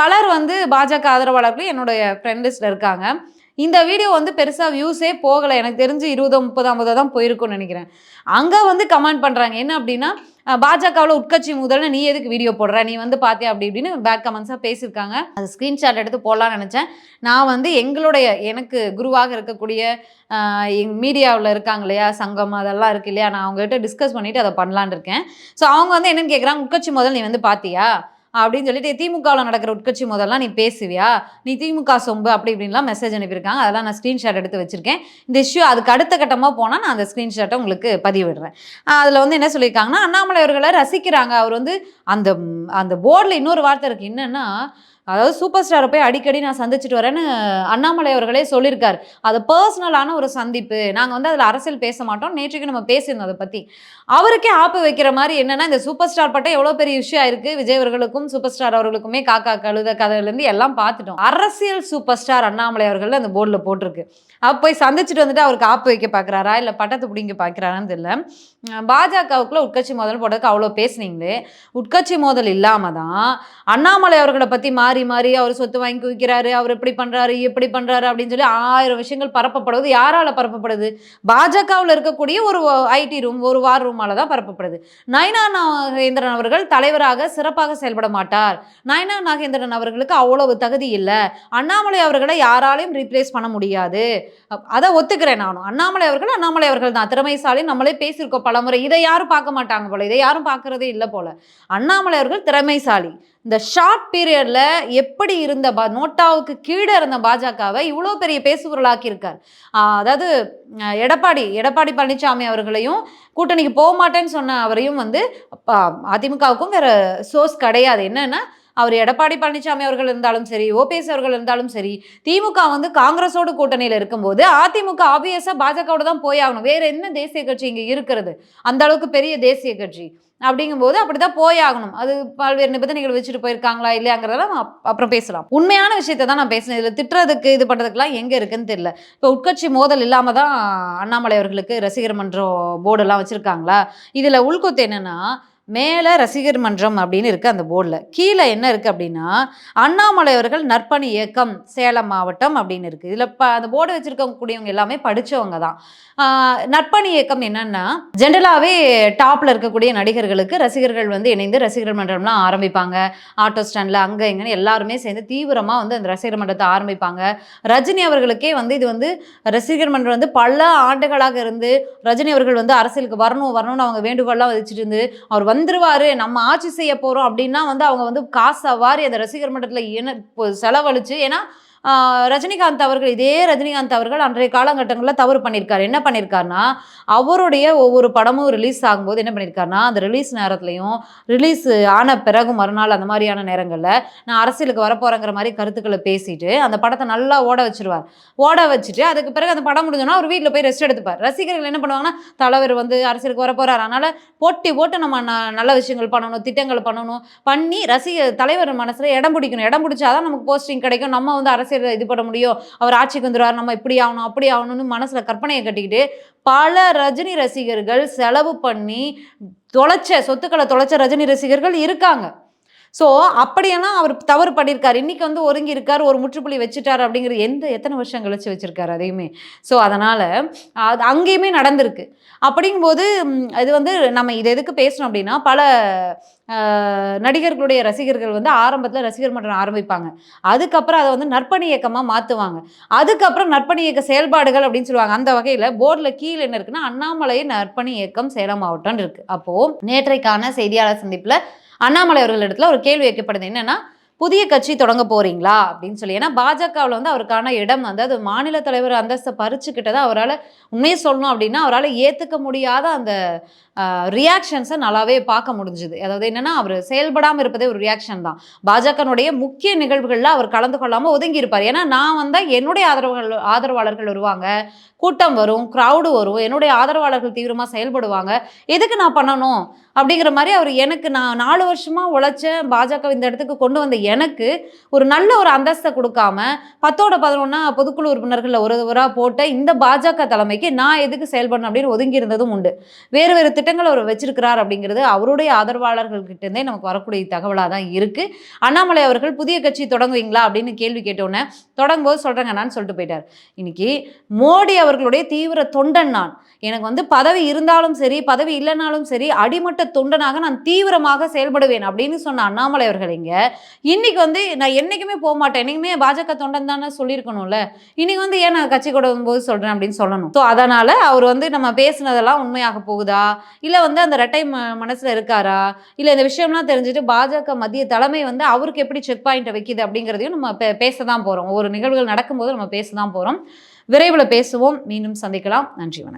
பலர் வந்து பாஜக ஆதரவாளர்களும் என்னுடைய ஃப்ரெண்ட் லிஸ்ட்டில் இருக்காங்க. இந்த வீடியோ வந்து பெருசாக வியூஸே போகலை. எனக்கு தெரிஞ்சு இருபது முப்பது ஐம்பது தான் போயிருக்கும்னு நினைக்கிறேன். அங்கே வந்து கமெண்ட் பண்ணுறாங்க என்ன அப்படின்னா பாஜகவில் உட்கட்சி முதல்ல நீ எதுக்கு வீடியோ போடுற? நீ வந்து பார்த்தியா அப்படி இப்படின்னு பேக் கமெண்ட்ஸாக பேசியிருக்காங்க. அது ஸ்க்ரீன்ஷாட் எடுத்து போடலான்னு நினச்சேன். நான் வந்து எங்களுடைய எனக்கு குருவாக இருக்கக்கூடிய எங் மீடியாவில் இருக்காங்க இல்லையா சங்கம் அதெல்லாம் இருக்கு இல்லையா நான் அவங்ககிட்ட டிஸ்கஸ் பண்ணிவிட்டு அதை பண்ணலான்னு இருக்கேன். ஸோ அவங்க வந்து என்னென்னு கேட்குறாங்க உட்கட்சி முதல் நீ வந்து பார்த்தியா அப்படின்னு சொல்லிட்டு திமுகவில் நடக்கிற உட்கட்சி முதல்லாம் நீ பேசுவியா? நீ திமுக சொம்பு அப்படி இப்படின்லாம் மெசேஜ் அனுப்பியிருக்காங்க. அதெல்லாம் நான் ஸ்க்ரீன்ஷாட் எடுத்து வச்சிருக்கேன். இந்த இஷ்யூ அதுக்கு அடுத்த கட்டமாக போனால் நான் அந்த ஸ்க்ரீன்ஷாட்டை உங்களுக்கு பதிவிடுறேன். அதில் வந்து என்ன சொல்லியிருக்காங்கன்னா அண்ணாமலை அவர்களை ரசிக்கிறாங்க. அவர் வந்து அந்த அந்த போர்டில் இன்னொரு வார்த்தை இருக்குது என்னென்னா அதாவது சூப்பர் ஸ்டாரை போய் அடிக்கடி நான் சந்திச்சுட்டு வரேன்னு அண்ணாமலை அவர்களே சொல்லியிருக்காரு. அது பர்சனலான ஒரு சந்திப்பு. நாங்கள் வந்து அதில் அரசியல் பேச மாட்டோம். நேற்றுக்கு நம்ம பேசியிருந்தோம் அதை பற்றி அவருக்கே ஆப்பு வைக்கிற மாதிரி என்னென்னா இந்த சூப்பர் ஸ்டார் பட்டம் எவ்வளோ பெரிய விஷயம் ஆயிருக்கு. விஜய் அவர்களுக்கும் சூப்பர் ஸ்டார் அவர்களுக்குமே காக்கா கழுத கதையிலேருந்து எல்லாம் பார்த்துட்டோம். அரசியல் சூப்பர் ஸ்டார் அண்ணாமலை அவர்கள் அந்த போர்டில் போட்டிருக்கு. அப்போ போய் சந்திச்சுட்டு வந்துட்டு அவருக்கு ஆப்பு வைக்க பார்க்குறாரா இல்லை பட்டத்தை பிடிங்க பார்க்குறாரான்னு தெரியல. பாஜகவுக்குள்ள உட்கட்சி மோதல் போட்டதுக்கு அவ்வளோ பேசுனீங்களே. உட்கட்சி மோதல் இல்லாமல் தான் அண்ணாமலை அவர்களை பற்றி மாறி மாறி மாறி அவர் சொத்து வாங்கி குவிக்கிறாரு அவர் எப்படி பண்ணுறாரு எப்படி பண்ணுறாரு அப்படின்னு சொல்லி ஆயிரம் விஷயங்கள் பரப்பப்படுவது. யாரால் பரப்பப்படுது? பாஜகவில் இருக்கக்கூடிய ஒரு ஐடி ரூம் ஒரு வார் ரூமால தான் பரப்பப்படுது. நயனா நாகேந்திரன் அவர்கள் தலைவராக சிறப்பாக செயல்பட மாட்டார். நயனா நாகேந்திரன் அவர்களுக்கு அவ்வளவு தகுதி இல்லை. அண்ணாமலை அவர்களை யாராலையும் ரீப்ளேஸ் பண்ண முடியாது. அதை ஒத்துக்கிறேன் நானும். அண்ணாமலை அவர்கள் அண்ணாமலை அவர்கள் தான். திறமைசாலி நம்மளே பேசியிருக்கோம் பலமுறை. இதை யாரும் பார்க்க மாட்டாங்க போல. இதை யாரும் பார்க்கறதே இல்லை போல. அண்ணாமலை அவர்கள் திறமைசாலி. இந்த ஷார்ட் பீரியடில் எப்படி இருந்த பா நோட்டாவுக்கு கீழே இருந்த பாஜகவை இவ்வளோ பெரிய பேசுபொருளாக்கி இருக்கார். அதாவது எடப்பாடி எடப்பாடி பழனிசாமி அவர்களையும் கூட்டணிக்கு போக மாட்டேன்னு சொன்ன அவரையும் வந்து அதிமுகவுக்கும் வேற சோர்ஸ் கிடையாது. என்னன்னா அவர் எடப்பாடி பழனிசாமி அவர்கள் இருந்தாலும் சரி ஓபிஎஸ் அவர்கள் இருந்தாலும் சரி திமுக வந்து காங்கிரஸோடு கூட்டணியில் இருக்கும்போது அதிமுக ஆபியஸாக பாஜகவோட தான் போயாகணும் வேற என்ன தேசிய கட்சி இங்கே இருக்கிறது? அந்த அளவுக்கு பெரிய தேசிய கட்சி. அப்படிங்கும்போது அப்படி தான் போயாகணும் அது பல்வேறு நிபந்தனைகள் வச்சுட்டு போயிருக்காங்களா இல்லையாங்கிறதெல்லாம் அப்புறம் பேசலாம். உண்மையான விஷயத்த தான் நான் பேசினேன். இதில் திட்டுறதுக்கு இது பண்ணுறதுக்குலாம் எங்கே இருக்குன்னு தெரியல. இப்போ உட்கட்சி மோதல் இல்லாமல் தான் அண்ணாமலை அவர்களுக்கு ரசிகர் மன்றம் போர்டெல்லாம் வச்சுருக்காங்களா? இதில் உள்கொத்து என்னென்னா மேலே ரசிகர் மன்றம் அப்படின்னு இருக்குது அந்த போர்டில் கீழே என்ன இருக்குது அப்படின்னா அண்ணாமலை அவர்கள் நற்பணி இயக்கம் சேலம் மாவட்டம் அப்படின்னு இருக்குது இதில் இப்போ அந்த போர்டு வச்சுருக்கக்கூடியவங்க எல்லாமே படித்தவங்க தான். நற்பணி இயக்கம் என்னென்னா ஜென்ரலாகவே டாப்பில் இருக்கக்கூடிய நடிகர்களுக்கு ரசிகர்கள் வந்து இணைந்து ரசிகர் மன்றம்லாம் ஆரம்பிப்பாங்க. ஆட்டோ ஸ்டாண்டில் அங்கே இங்கேன்னு எல்லாருமே சேர்ந்து தீவிரமாக வந்து அந்த ரசிகர் மன்றத்தை ஆரம்பிப்பாங்க. ரஜினி அவர்களுக்கே வந்து இது வந்து ரசிகர் மன்றம் வந்து பல ஆண்டுகளாக இருந்து ரஜினி அவர்கள் வந்து அரசியலுக்கு வரணும் வரணும்னு அவங்க வேண்டுகோள்லாம் வச்சுட்டு இருந்து அவர் வந்துருவாரு நம்ம ஆட்சி செய்ய போகிறோம் அப்படின்னா வந்து அவங்க வந்து காசை வாரி அந்த ரசிகர் மன்றத்தில் என்ன செலவழிச்சு ஏன்னா ரஜினிகாந்த் அவர்கள் இதே ரஜினிகாந்த் அவர்கள் அன்றைய காலகட்டங்களில் தவறு பண்ணியிருக்காரு. என்ன பண்ணியிருக்காருனா அவருடைய ஒவ்வொரு படமும் ரிலீஸ் ஆகும்போது என்ன பண்ணியிருக்காருனா அந்த ரிலீஸ் நேரத்துலையும் ரிலீஸ் ஆன பிறகு மறுநாள் அந்த மாதிரியான நேரங்களில் நான் அரசியலுக்கு வரப்போகிறேங்கிற மாதிரி கருத்துக்களை பேசிட்டு அந்த படத்தை நல்லா ஓட வச்சிருவார். ஓட வச்சுட்டு அதுக்கு பிறகு அந்த படம் முடிஞ்சோன்னா அவர் வீட்டில் போய் ரெஸ்ட் எடுத்துப்பார். ரசிகர்கள் என்ன பண்ணுவாங்கன்னா தலைவர் வந்து அரசியலுக்கு வரப்போகிறார் அதனால் போட்டி போட்டு நம்ம நல்ல விஷயங்கள் பண்ணணும் திட்டங்கள் பண்ணணும் பண்ணி ரசிக தலைவர் மனசில் இடம் பிடிக்கணும். இடம் பிடிச்சாதான் நமக்கு போஸ்டிங் கிடைக்கும். நம்ம வந்து அரசியல் அரசியல் இது பண்ண முடியும். அவர் ஆட்சிக்கு வந்துடுவார் நம்ம இப்படி ஆகணும் அப்படி ஆகணும்னு மனசில் கற்பனையை கட்டிக்கிட்டு பல ரஜினி ரசிகர்கள் செலவு பண்ணி தொலைச்ச சொத்துக்களை தொலைச்ச ரஜினி ரசிகர்கள் இருக்காங்க. ஸோ அப்படியெல்லாம் அவர் தவறு பண்ணியிருக்காரு. இன்றைக்கி வந்து ஒருங்கி இருக்கார் ஒரு முற்றுப்புள்ளி வச்சுட்டார் அப்படிங்கிறது எந்த எத்தனை வருஷம் கழிச்சு வச்சுருக்காரு அதையுமே. ஸோ அதனால் அது அங்கேயுமே நடந்திருக்கு. அப்படிங்கும்போது இது வந்து நம்ம இதை எதுக்கு பேசணும் அப்படின்னா பல நடிகர்களுடைய ரசிகர்கள் வந்து ஆரம்பத்தில் ரசிகர் மன்றம் ஆரம்பிப்பாங்க. அதுக்கப்புறம் அதை வந்து நற்பணி இயக்கமாக மாற்றுவாங்க அதுக்கப்புறம் நற்பணி இயக்க செயல்பாடுகள் அப்படின்னு சொல்லுவாங்க. அந்த வகையில் போர்டில் கீழே என்ன இருக்குன்னா அண்ணாமலை நற்பணி இயக்கம் சேலம் மாவட்டம் இருக்குது அப்போது நேற்றைக்கான செய்தியாளர் சந்திப்பில் அண்ணாமலை அவர்களிடத்துல ஒரு கேள்வி வைக்கப்படுது. என்னன்னா புதிய கட்சி தொடங்க போறீங்களா? அப்படின்னு சொல்லி. ஏன்னா பாஜகவில் வந்து அவருக்கான இடம் வந்து அது மாநில தலைவர் அந்தஸ்தை பறிச்சுக்கிட்டதை அவரால் உண்மையை சொல்லணும் அப்படின்னா அவரால் ஏற்றுக்க முடியாத அந்த ரியாக்ஷன்ஸை நல்லாவே பார்க்க முடிஞ்சுது. அதாவது என்னென்னா அவர் செயல்படாமல் இருப்பதே ஒரு ரியாக்ஷன் தான். பாஜகனுடைய முக்கிய நிகழ்வுகளில் அவர் கலந்து கொள்ளாமல் ஒதுங்கி இருப்பார். ஏன்னா நான் வந்தால் என்னுடைய ஆதரவுகள் ஆதரவாளர்கள் வருவாங்க. கூட்டம் வரும் க்ரௌடு வரும். என்னுடைய ஆதரவாளர்கள் தீவிரமாக செயல்படுவாங்க. எதுக்கு நான் பண்ணணும்? அப்படிங்கிற மாதிரி அவர் எனக்கு நான் நாலு வருஷமாக உழைச்ச பாஜக இந்த இடத்துக்கு கொண்டு வந்த எனக்கு ஒரு நல்ல ஒரு அந்தஸ்தை கொடுக்காம பத்தோட பதினொன்னா பொதுக்குழு உறுப்பினர்களில் ஒருவராக போட்ட இந்த பாஜக தலைமைக்கு நான் எதுக்கு செயல்படணும் அப்படின்னு ஒதுங்கி இருந்ததும் உண்டு. வேறு வேறு திட்டங்கள் அவர் வச்சிருக்கிறார் அப்படிங்கிறது அவருடைய ஆதரவாளர்கள் கிட்டேருந்தே நமக்கு வரக்கூடிய தகவலாக தான் இருக்குது அண்ணாமலை அவர்கள் புதிய கட்சி தொடங்குவீங்களா? அப்படின்னு கேள்வி கேட்டோன்னே தொடங்கும்போது சொல்கிறேங்க நான் சொல்லிட்டு போயிட்டார். இன்னைக்கு மோடி அவர்களுடைய தீவிர தொண்டன் நான். எனக்கு வந்து பதவி இருந்தாலும் சரி பதவி இல்லைனாலும் சரி அடிமட்ட தொண்டனாக நான் தீவிரமாக செயல்படுவேன் அப்படின்னு சொன்ன அண்ணாமலை அவர்கள் இங்கே இன்னைக்கு வந்து நான் என்னைக்குமே போக மாட்டேன் என்றைக்குமே பாஜக தொண்டன் தானே சொல்லியிருக்கணும்ல. இன்னைக்கு வந்து ஏன் நான் கட்சி கூட போது சொல்கிறேன் அப்படின்னு சொல்லணும்? ஸோ அதனால் அவர் வந்து நம்ம பேசுனதெல்லாம் உண்மையாக போகுதா? இல்லை வந்து அந்த ரெட்டை ம மனசில் இருக்காரா? இல்லை இந்த விஷயம்லாம் தெரிஞ்சுட்டு பாஜக மத்திய தலைமை வந்து அவருக்கு எப்படி செக் பாயிண்ட்டை வைக்கிது அப்படிங்கிறதையும் நம்ம பே பேச தான் போகிறோம் ஒரு நிகழ்வுகள் நடக்கும்போது நம்ம பேச தான் போகிறோம் விரைவில் பேசுவோம். மீண்டும் சந்திக்கலாம். நன்றி வணக்கம்.